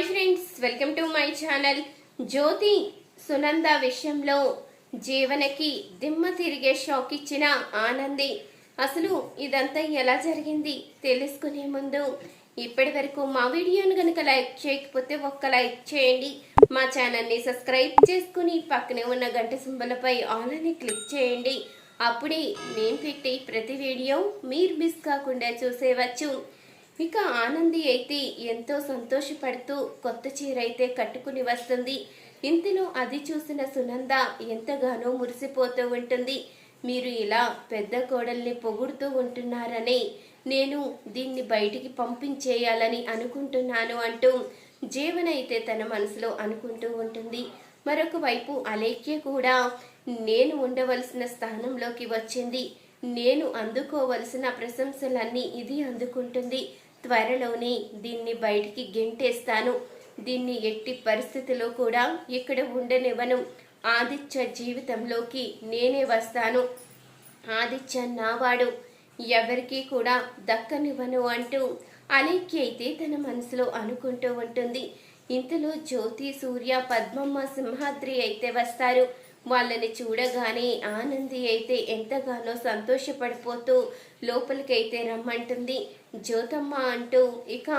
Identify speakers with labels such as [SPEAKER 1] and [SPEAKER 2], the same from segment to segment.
[SPEAKER 1] Hi friends welcome to my channel. Jyothi Sunanda విషయంలో జీవనకి దిమ్మ తిరిగే షాక్ ఇచ్చిన ఆనంది. అసలు ఇదంతా ఎలా జరిగింది తెలుసుకునే ముందు ఇప్పటి వరకు మా వీడియోను కనుక లైక్ చేయకపోతే ఒక్క లైక్ చేయండి. మా ఛానల్ని సబ్స్క్రైబ్ చేసుకుని పక్కనే ఉన్న గంట సింబలపై ఆల్ అని క్లిక్ చేయండి. అప్పుడే నేను పెట్టే ప్రతి వీడియో మీరు మిస్ కాకుండా చూసేవచ్చు. ఇక ఆనంది అయితే ఎంతో సంతోషపడుతూ కొత్త చీర అయితే కట్టుకుని వస్తుంది. ఇంతలో అది చూసిన సునంద ఎంతగానో మురిసిపోతూ ఉంటుంది. మీరు ఇలా పెద్ద కోడల్ని పొగుడుతూ ఉంటున్నారని నేను దీన్ని బయటికి పంపించేయాలని అనుకుంటున్నాను అంటూ జీవన అయితే తన మనసులో అనుకుంటూ ఉంటుంది. మరొక వైపు అలేఖ్య కూడా నేను ఉండవలసిన స్థానంలోకి వచ్చింది. నేను అందుకోవలసిన ప్రశంసలన్నీ ఇది అందుకుంటుంది. త్వరలోనే దీన్ని బయటికి గెంటేస్తాను. దీన్ని ఎట్టి పరిస్థితిలో కూడా ఇక్కడ ఉండనివ్వను. ఆదిత్య జీవితంలోకి నేనే వస్తాను. ఆదిత్య నావాడు. ఎవరికీ కూడా దక్కనివ్వను అంటూ అలేఖ్య అయితే తన మనసులో అనుకుంటూ ఉంటుంది. ఇంతలో జ్యోతి సూర్య పద్మమ్మ సింహాద్రి అయితే వస్తారు. వాళ్ళని చూడగానే ఆనంది అయితే ఎంతగానో సంతోషపడిపోతూ లోపలికైతే రమ్మంటుంది. జ్యోతమ్మ అంటూ ఇక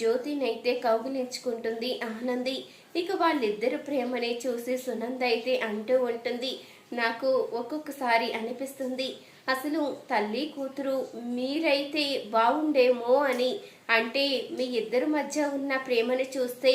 [SPEAKER 1] జ్యోతినైతే కౌగిలించుకుంటుంది ఆనంది. ఇక వాళ్ళిద్దరు ప్రేమని చూసి సునంద అయితే అంటూ ఉంటుంది నాకు ఒక్కొక్కసారి అనిపిస్తుంది. అసలు తల్లి కూతురు మీరైతే బాగుండేమో అని అంటే మీ ఇద్దరి మధ్య ఉన్న ప్రేమను చూస్తే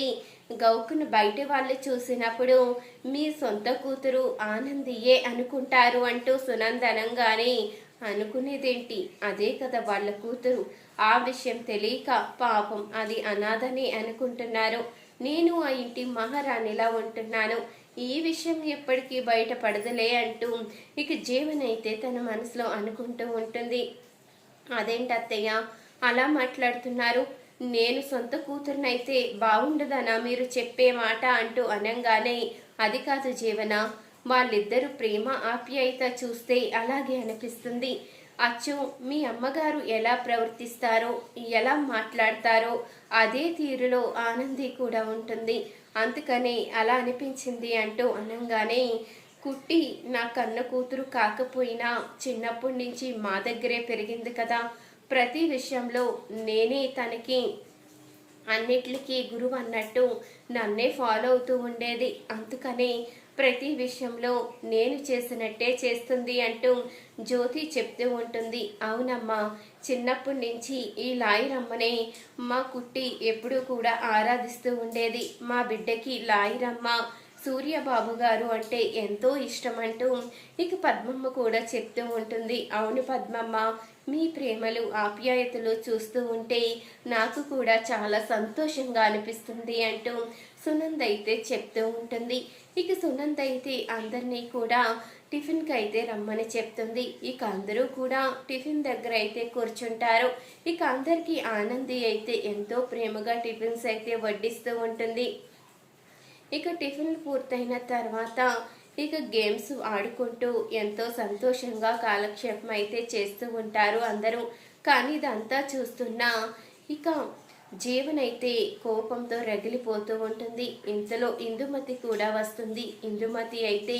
[SPEAKER 1] గౌకును బయట వాళ్ళు చూసినప్పుడు మీ సొంత కూతురు ఆనందియే అనుకుంటారు అంటూ సునందనంగానే అనుకునేదేంటి? అదే కదా వాళ్ళ కూతురు. ఆ విషయం తెలియక పాపం అది అనాథని అనుకుంటున్నారు. నేను ఆ ఇంటి మహారాణిలా ఉంటున్నాను. ఈ విషయం ఎప్పటికీ బయటపడదులే అంటూ ఇక జీవనైతే తన మనసులో అనుకుంటూ ఉంటుంది. అదేంటి అత్తయ్య అలా మాట్లాడుతున్నారు. నేను సొంత కూతురునైతే బాగుండదనా మీరు చెప్పే మాట అంటూ అనంగానే అది కాదు జీవన వాళ్ళిద్దరూ ప్రేమ ఆప్యాయత చూస్తే అలాగే అనిపిస్తుంది. అచ్చు మీ అమ్మగారు ఎలా ప్రవర్తిస్తారో ఎలా మాట్లాడతారో అదే తీరులో ఆనంది కూడా ఉంటుంది. అందుకనే అలా అనిపించింది అంటూ అనంగానే కుట్టి నా కన్న కూతురు కాకపోయినా చిన్నప్పటి నుంచి మా దగ్గరే పెరిగింది కదా ప్రతి విషయంలో నేనే తనకి అన్నిటికీ గురువు అన్నట్టు నన్నే ఫాలో అవుతూ ఉండేది. అందుకనే ప్రతి విషయంలో నేను చేసినట్టే చేస్తుంది అంటూ జ్యోతి చెప్తూ ఉంటుంది. అవునమ్మా చిన్నప్పటి నుంచి ఈ లాయిరమ్మనే మా కుట్టి ఎప్పుడూ కూడా ఆరాధిస్తూ ఉండేది. మా బిడ్డకి లాయిరమ్మ సూర్యబాబు గారు అంటే ఎంతో ఇష్టం అంటూ ఇక పద్మమ్మ కూడా చెప్తూ ఉంటుంది. అవును పద్మమ్మ మీ ప్రేమలు ఆప్యాయతలు చూస్తూ ఉంటే నాకు కూడా చాలా సంతోషంగా అనిపిస్తుంది అంటూ సునంద్ అయితే చెప్తూ ఉంటుంది. ఇక సునంద్ అయితే అందరినీ కూడా టిఫిన్కి అయితే రమ్మని చెప్తుంది. ఇక అందరూ కూడా టిఫిన్ దగ్గర అయితే కూర్చుంటారు. ఇక అందరికీ ఆనంది అయితే ఎంతో ప్రేమగా టిఫిన్స్ అయితే వడ్డిస్తూ ఉంటుంది. ఇక టిఫిన్ పూర్తయిన తర్వాత ఇక గేమ్స్ ఆడుకుంటూ ఎంతో సంతోషంగా కాలక్షేపం అయితే చేస్తూ ఉంటారు అందరూ. కానీ ఇదంతా చూస్తున్నా ఇక జీవనైతే కోపంతో రగిలిపోతూ ఉంటుంది. ఇంతలో ఇందుమతి కూడా వస్తుంది. ఇందుమతి అయితే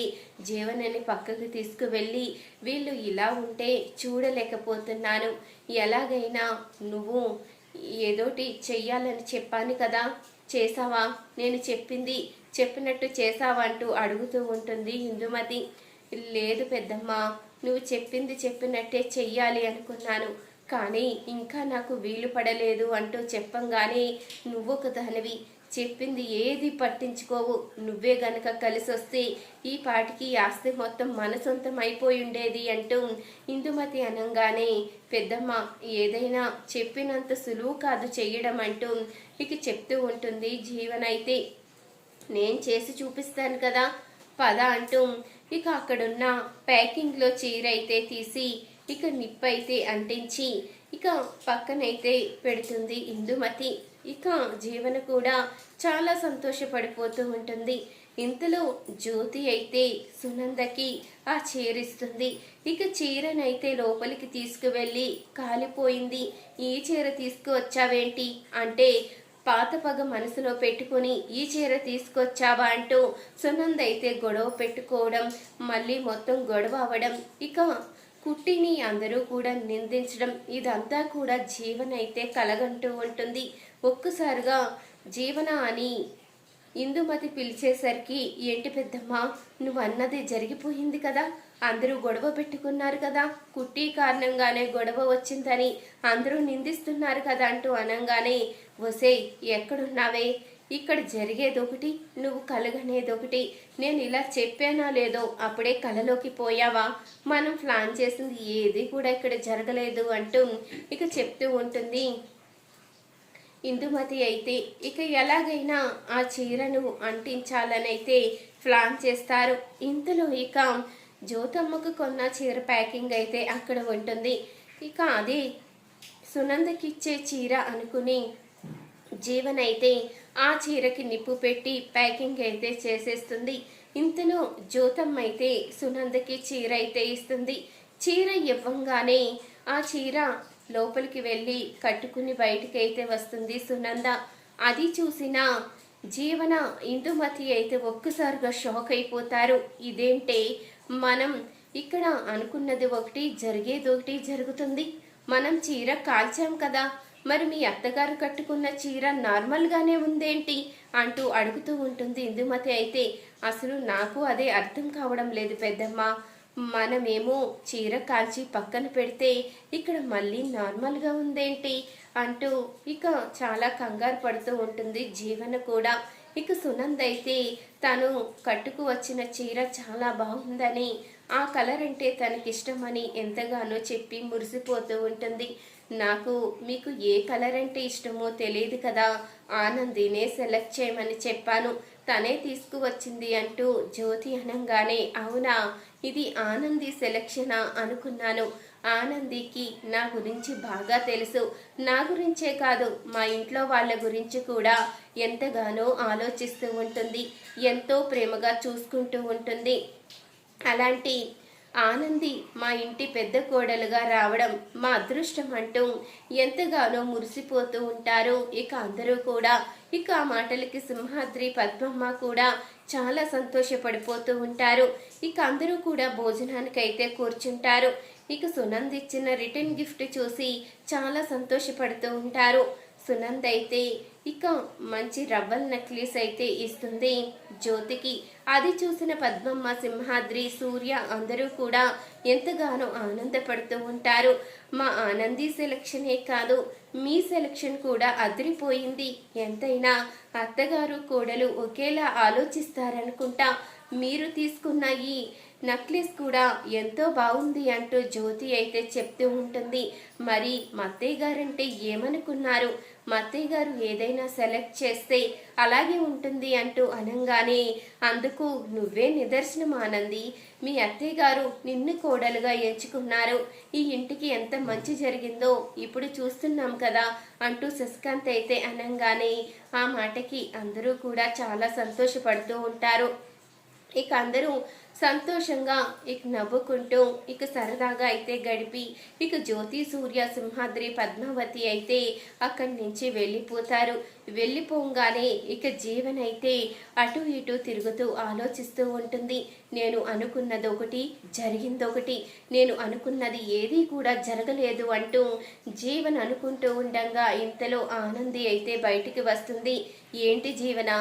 [SPEAKER 1] జీవనని పక్కకు తీసుకువెళ్ళి వీళ్ళు ఇలా ఉంటే చూడలేకపోతున్నాను. ఎలాగైనా నువ్వు ఏదోటి చెయ్యాలని చెప్పాను కదా. చేసావా నేను చెప్పింది చెప్పినట్టు చేశావంటూ అడుగుతూ ఉంటుంది ఇందుమతి. లేదు పెద్దమ్మ నువ్వు చెప్పింది చెప్పినట్టే చెయ్యాలి అనుకున్నాను. కానీ ఇంకా నాకు వీలు పడలేదు అంటూ చెప్పంగానే నువ్వు ఒక దానివి చెప్పింది ఏది పట్టించుకోవు. నువ్వే గనక కలిసి వస్తే ఈ పాటికి ఆస్తి మొత్తం మన సొంతం అయిపోయి ఉండేది అంటూ ఇందుమతి అనగానే పెద్దమ్మ ఏదైనా చెప్పినంత సులువు కాదు చెయ్యడం అంటూ ఇక చెప్తూ ఉంటుంది జీవనైతే. నేను చేసి చూపిస్తాను కదా పద అంటూ ఇక అక్కడున్న ప్యాకింగ్లో చీర అయితే తీసి ఇక నిప్పైతే అంటించి ఇక పక్కనైతే పెడుతుంది ఇందుమతి. ఇక జీవన కూడా చాలా సంతోషపడిపోతూ ఉంటుంది. ఇంతలో జ్యోతి అయితే సునందకి ఆ చీరిస్తుంది ఇక చీరనైతే లోపలికి తీసుకువెళ్ళి కాలిపోయింది. ఈ చీర తీసుకువచ్చావేంటి? అంటే పాత పగ మనసులో పెట్టుకుని ఈ చీర తీసుకొచ్చావా? అంటూ సునంద అయితే గొడవ పెట్టుకోవడం మళ్ళీ మొత్తం గొడవ అవ్వడం ఇక కుట్టిని అందరూ కూడా నిందించడం ఇదంతా కూడా జీవనైతే కలగంటూ ఉంటుంది. ఒక్కసారిగా జీవన అని ఇందుమతి పిలిచేసరికి ఏంటి పెద్దమ్మ నువ్వు అన్నది జరిగిపోయింది కదా? అందరూ గొడవ పెట్టుకున్నారు కదా? కుట్టి కారణంగానే గొడవ వచ్చిందని అందరూ నిందిస్తున్నారు కదా? అంటూ అనంగానే వసే ఎక్కడున్నావే? ఇక్కడ జరిగేది ఒకటి నువ్వు కలగనేది ఒకటి నేను ఇలా చెప్పానా లేదో అప్పుడే కలలోకి పోయావా? మనం ప్లాన్ చేసింది ఏది కూడా ఇక్కడ జరగలేదు అంటూ ఇక చెప్తూ ఉంటుంది. ఇందుమతి అయితే ఇక ఎలాగైనా ఆ చీరను అంటించాలనైతే ప్లాన్ చేస్తారు. ఇంతలో ఇక జ్యోతమ్మకు కొన్న చీర ప్యాకింగ్ అయితే అక్కడ ఉంటుంది. ఇక అది సునందకిచ్చే చీర అనుకుని జీవన్ అయితే ఆ చీరకి నిప్పు పెట్టి ప్యాకింగ్ అయితే చేసేస్తుంది. ఇంతలో జ్యోతమ్మ అయితే సునందకి చీర అయితే ఇస్తుంది. చీర ఇవ్వంగానే ఆ చీర లోపలికి వెళ్ళి కట్టుకుని బయటికి అయితే వస్తుంది సునంద. అది చూసిన జీవన ఇందుమతి అయితే ఒక్కసారిగా షాక్ అయిపోతారు. ఇదేంటే మనం ఇక్కడ అనుకున్నది ఒకటి జరిగేది ఒకటి జరుగుతుంది. మనం చీర కాల్చాం కదా. మరి మీ అత్తగారు కట్టుకున్న చీర నార్మల్గానే ఉందేంటి? అంటూ అడుగుతూ ఉంటుంది ఇందుమతి అయితే. అసలు నాకు అదే అర్థం కావడం లేదు పెద్దమ్మ. మనమేమో చీర కాల్చి పక్కన పెడితే ఇక్కడ మళ్ళీ నార్మల్గా ఉందేంటి? అంటూ ఇక చాలా కంగారు పడుతూ ఉంటుంది జీవన కూడా. ఇక సునంద్ అయితే తను కట్టుకు వచ్చిన చీర చాలా బాగుందని ఆ కలర్ అంటే తనకిష్టమని ఎంతగానో చెప్పి మురిసిపోతూ ఉంటుంది. నాకు మీకు ఏ కలర్ అంటే ఇష్టమో తెలియదు కదా ఆనందినే సెలెక్ట్ చేయమని చెప్పాను. తనే తీసుకువచ్చింది అంటూ జ్యోతి అనంగానే అవునా? ఇది ఆనంది సెలక్షనా అనుకున్నాను. ఆనందికి నా గురించి బాగా తెలుసు. నా గురించే కాదు మా ఇంట్లో వాళ్ళ గురించి కూడా ఎంతగానో ఆలోచిస్తూ ఉంటుంది. ఎంతో ప్రేమగా చూసుకుంటూ ఉంటుంది. అలాంటి ఆనంది మా ఇంటి పెద్ద కోడలుగా రావడం మా అదృష్టం అంటూ ఎంతగానో మురిసిపోతూ ఉంటారు. ఇక అందరూ కూడా ఇక ఆ మాటలకి సింహాద్రి పద్మమ్మ కూడా చాలా సంతోషపడిపోతూ ఉంటారు. ఇక అందరూ కూడా భోజనానికి అయితే కూర్చుంటారు. ఇక సునంద్ ఇచ్చిన రిటర్న్ గిఫ్ట్ చూసి చాలా సంతోషపడుతూ ఉంటారు. సునంద్ అయితే ఇక మంచి రవ్వల్ నెక్లెస్ అయితే ఇస్తుంది జ్యోతికి. అది చూసిన పద్మమ్మ సింహాద్రి సూర్య అందరూ కూడా ఎంతగానో ఆనందపడుతూ ఉంటారు. మా ఆనంది సెలక్షనే కాదు మీ సెలక్షన్ కూడా అదిరిపోయింది. ఎంతైనా అత్తగారు కోడలు ఒకేలా ఆలోచిస్తారనుకుంటా మీరు తీసుకున్న ఈ నక్లెస్ కూడా ఎంతో బాగుంది అంటూ జ్యోతి అయితే చెప్తూ ఉంటుంది. మరి మత్తయ్య గారంటే ఏమనుకున్నారు? మత్తయ్య గారు ఏదైనా సెలెక్ట్ చేస్తే అలాగే ఉంటుంది అంటూ అనంగానే అందుకు నువ్వే నిదర్శనం ఆనంది. మీ అత్తయ్య గారు నిన్ను కోడలుగా ఎంచుకున్నారు. ఈ ఇంటికి ఎంత మంచి జరిగిందో ఇప్పుడు చూస్తున్నాం కదా అంటూ శశికాంత్ అయితే అనంగానే ఆ మాటకి అందరూ కూడా చాలా సంతోషపడుతూ ఉంటారు. ఇక అందరూ సంతోషంగా ఇక నవ్వుకుంటూ ఇక సరదాగా అయితే గడిపి ఇక జ్యోతి సూర్య సింహాద్రి పద్మావతి అయితే అక్కడి నుంచి వెళ్ళిపోతారు. వెళ్ళిపోగానే ఇక జీవన్ అయితే అటు ఇటు తిరుగుతూ ఆలోచిస్తూ ఉంటుంది. నేను అనుకున్నది ఒకటి జరిగింది ఒకటి. నేను అనుకున్నది ఏదీ కూడా జరగలేదు అంటూ జీవన్ అనుకుంటూ ఉండగా ఇంతలో ఆనంది అయితే బయటికి వస్తుంది. ఏంటి జీవన?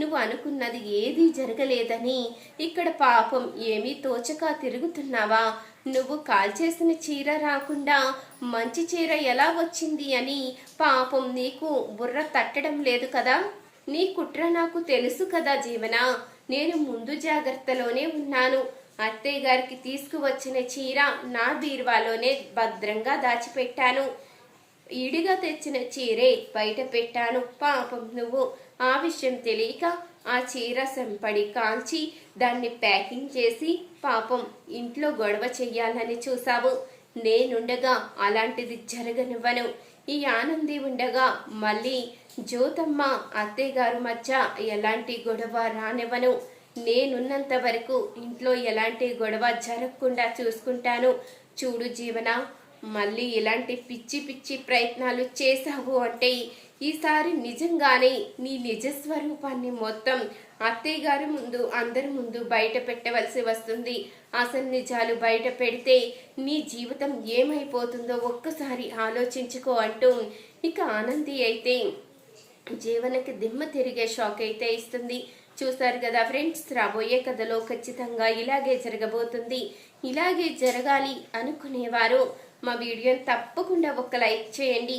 [SPEAKER 1] నువ్వు అనుకున్నది ఏదీ జరగలేదని ఇక్కడ పాపం ఏమీ తోచక తిరుగుతున్నావా? నువ్వు కాల్చేసిన చీర రాకుండా మంచి చీర ఎలా వచ్చింది అని పాపం నీకు బుర్ర తట్టడం లేదు కదా? నీ కుట్ర నాకు తెలుసు కదా జీవన? నేను ముందు జాగ్రత్తలోనే ఉన్నాను. అత్తయ్య గారికి తీసుకువచ్చిన చీర నా బీర్వాలోనే భద్రంగా దాచిపెట్టాను. ఈడిగా తెచ్చిన చీరే బయట పెట్టాను. పాపం నువ్వు. ఆ విషయం తెలియక ఆ చీర సంపడి కాల్చి దాన్ని ప్యాకింగ్ చేసి పాపం ఇంట్లో గొడవ చెయ్యాలని చూసావు నేనుండగా అలాంటిది జరగనివ్వను. ఈ ఆనంది ఉండగా మళ్ళీ జ్యోతమ్మ అత్తయ్య గారు మధ్య ఎలాంటి గొడవ రానివ్వను. నేనున్నంత వరకు ఇంట్లో ఎలాంటి గొడవ జరగకుండా చూసుకుంటాను. చూడు జీవన మళ్ళీ ఇలాంటి పిచ్చి పిచ్చి ప్రయత్నాలు చేశావు అంటే ఈసారి నిజంగానే నీ నిజ స్వరూపాన్ని మొత్తం అత్తయ్య గారి ముందు అందరి ముందు బయట పెట్టవలసి వస్తుంది. అసలు నిజాలు బయట పెడితే నీ జీవితం ఏమైపోతుందో ఒక్కసారి ఆలోచించుకో అంటూ ఇక ఆనంది అయితే జీవనకి దిమ్మ తిరిగే షాక్ అయితే ఇస్తుంది. చూసారు కదా ఫ్రెండ్స్ రాబోయే కథలో ఖచ్చితంగా ఇలాగే జరగబోతుంది. ఇలాగే జరగాలి అనుకునేవారు మా వీడియోని తప్పకుండా ఒక లైక్ చేయండి.